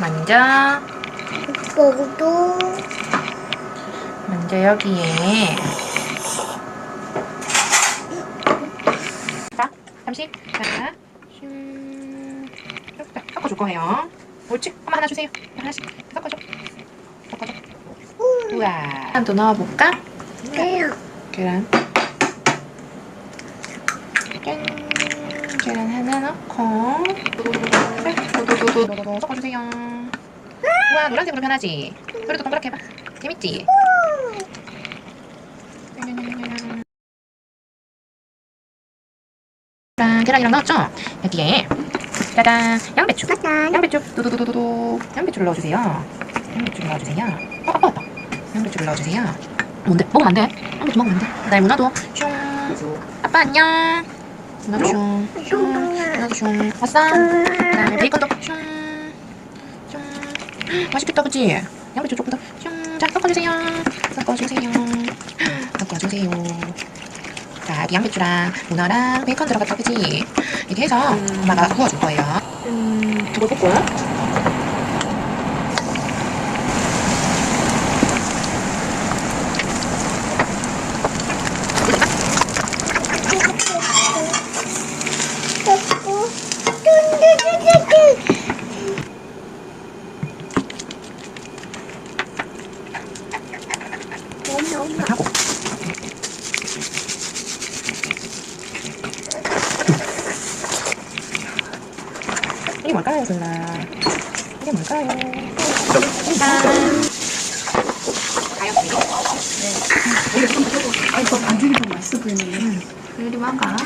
먼저 여기도 먼저 여기에 자, 잠시 자, 슝. 자, 섞어줄 거예요. 옳지? 한번 하나 주세요. 하나씩 섞어줘. 섞어줘. 우와. 계란 또 넣어볼까? 해요. 계란. 짠. 계란 하나 넣고. 도도도 도도도 섞어주세요. 우와, 노란색으로 변하지? 소리도 동그랗게 해봐. 재밌지? 계란, 계란이랑 넣었죠? 여기에 짜잔 양배추. 양배추 두두두두두 양배추를 넣어주세요 양배추를 넣어주세요 어 아빠 아빠 양배추를 넣어주세요 뭔데? 먹으면 안 돼 양배추 먹으면 안돼 그다음에 문어도 슝 아빠 안녕 슝슝 문어도 슝 왔어. 그다음에 베이컨도. 슝 슝 맛있겠다 그치? 양배추 조금 더 슝 자 섞어주세요. 섞어주세요. 섞어주세요. 자 여기 양배추랑 문어랑 베이컨 들어갔다 그치? 이렇게 해서 엄마가 구워줄 거예요. 음, 저걸 볶고요 뜯고 뚜두두두두. 엄마, 하고 이게 뭘까요, 솔라? 이게 뭘까요? 짠! 가요, 이거? 아, 이거 반죽이 더 맛있어 보이는데. 이리 와가.